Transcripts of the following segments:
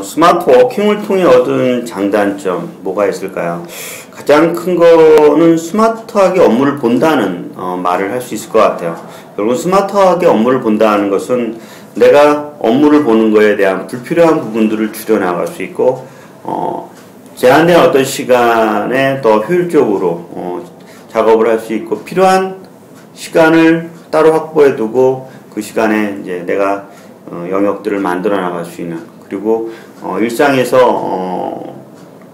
어, 스마트 워킹을 통해 얻은 장단점 뭐가 있을까요? 가장 큰 거는 스마트하게 업무를 본다는 어, 말을 할 수 있을 것 같아요. 결국 스마트하게 업무를 본다는 것은 내가 업무를 보는 거에 대한 불필요한 부분들을 줄여나갈 수 있고 어, 제한된 어떤 시간에 더 효율적으로 어, 작업을 할 수 있고 필요한 시간을 따로 확보해 두고 그 시간에 이제 내가 어, 영역들을 만들어 나갈 수 있는 그리고 어, 일상에서 어,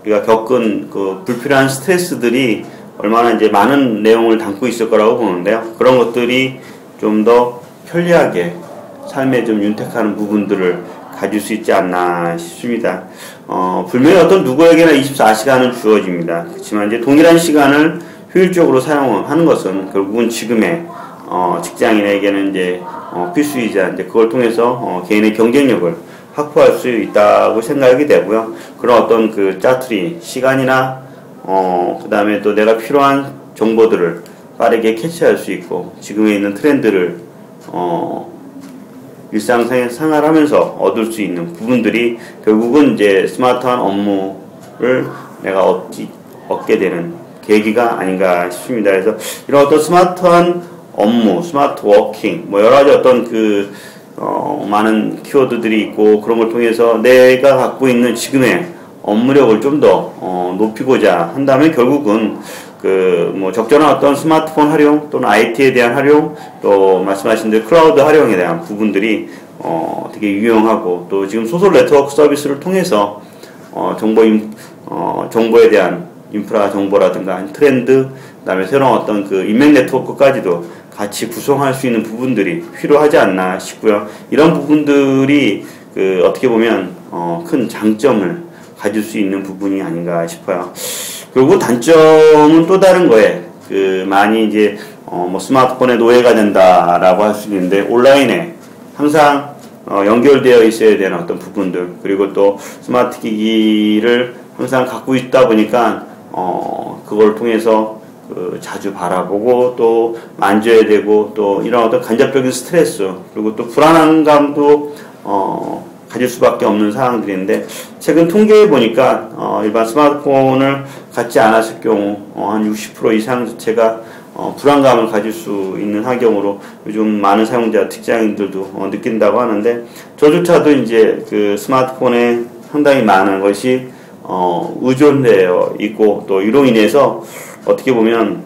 우리가 겪은 그 불필요한 스트레스들이 얼마나 이제 많은 내용을 담고 있을 거라고 보는데요. 그런 것들이 좀 더 편리하게 삶에 좀 윤택하는 부분들을 가질 수 있지 않나 싶습니다. 어, 분명히 어떤 누구에게나 24시간은 주어집니다. 그렇지만 이제 동일한 시간을 효율적으로 사용하는 것은 결국은 지금의 어, 직장인에게는 이제 어, 필수이자 이제 그걸 통해서 어, 개인의 경쟁력을 확보할 수 있다고 생각이 되고요. 그런 어떤 그 짜투리 시간이나 어, 그 다음에 또 내가 필요한 정보들을 빠르게 캐치할 수 있고 지금에 있는 트렌드를 어, 일상생활 하면서 얻을 수 있는 부분들이 결국은 이제 스마트한 업무를 내가 얻기, 얻게 되는 계기가 아닌가 싶습니다. 그래서 이런 어떤 스마트한 업무, 스마트 워킹, 뭐 여러 가지 어떤 그 어, 많은 키워드들이 있고 그런 걸 통해서 내가 갖고 있는 지금의 업무력을 좀더 어, 높이고자 한다면 결국은 그 뭐 적절한 어떤 스마트폰 활용 또는 IT에 대한 활용 또 말씀하신 대로 클라우드 활용에 대한 부분들이 어, 되게 유용하고 또 지금 소셜 네트워크 서비스를 통해서 어, 정보 인, 어, 정보에 대한 인프라 정보라든가 트렌드 그다음에 새로운 어떤 그 인맥 네트워크까지도 같이 구성할 수 있는 부분들이 필요하지 않나 싶고요. 이런 부분들이 그 어떻게 보면 어, 큰 장점을 가질 수 있는 부분이 아닌가 싶어요. 그리고 단점은 또 다른 거에 그 많이 이제 어, 뭐 스마트폰에 노예가 된다라고 할 수 있는데 온라인에 항상 어, 연결되어 있어야 되는 어떤 부분들 그리고 또 스마트 기기를 항상 갖고 있다 보니까 어, 그걸 통해서 그 자주 바라보고 또 만져야 되고 또 이런 어떤 간접적인 스트레스 그리고 또 불안한 감도 어, 가질 수밖에 없는 상황들인데 최근 통계해 보니까 어, 일반 스마트폰을 갖지 않았을 경우 어, 한60% 이상 자체가 어, 불안감을 가질 수 있는 환경으로 요즘 많은 사용자 직장인들도 어, 느낀다고 하는데 저조차도 이제 그 스마트폰에 상당히 많은 것이 어, 의존되어 있고 또 이로 인해서 어떻게 보면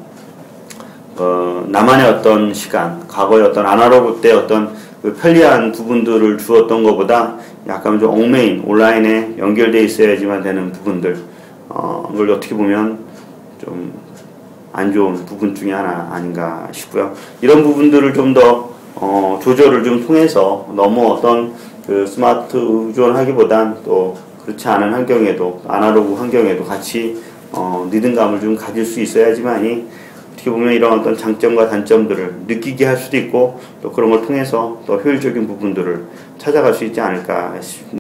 어, 나만의 어떤 시간, 과거의 어떤 아날로그 때 어떤 그 편리한 부분들을 주었던 것보다 약간 좀 얽매인 온라인에 연결돼 있어야지만 되는 부분들, 어, 그걸 어떻게 보면 좀 안 좋은 부분 중에 하나 아닌가 싶고요. 이런 부분들을 좀더 어, 조절을 좀 통해서 너무 어떤 그 스마트 의존하기보단 또 그렇지 않은 환경에도 아날로그 환경에도 같이 어, 리듬감을 좀 가질 수 있어야지만이 어떻게 보면 이런 어떤 장점과 단점들을 느끼게 할 수도 있고 또 그런 걸 통해서 더 효율적인 부분들을 찾아갈 수 있지 않을까 싶습니다.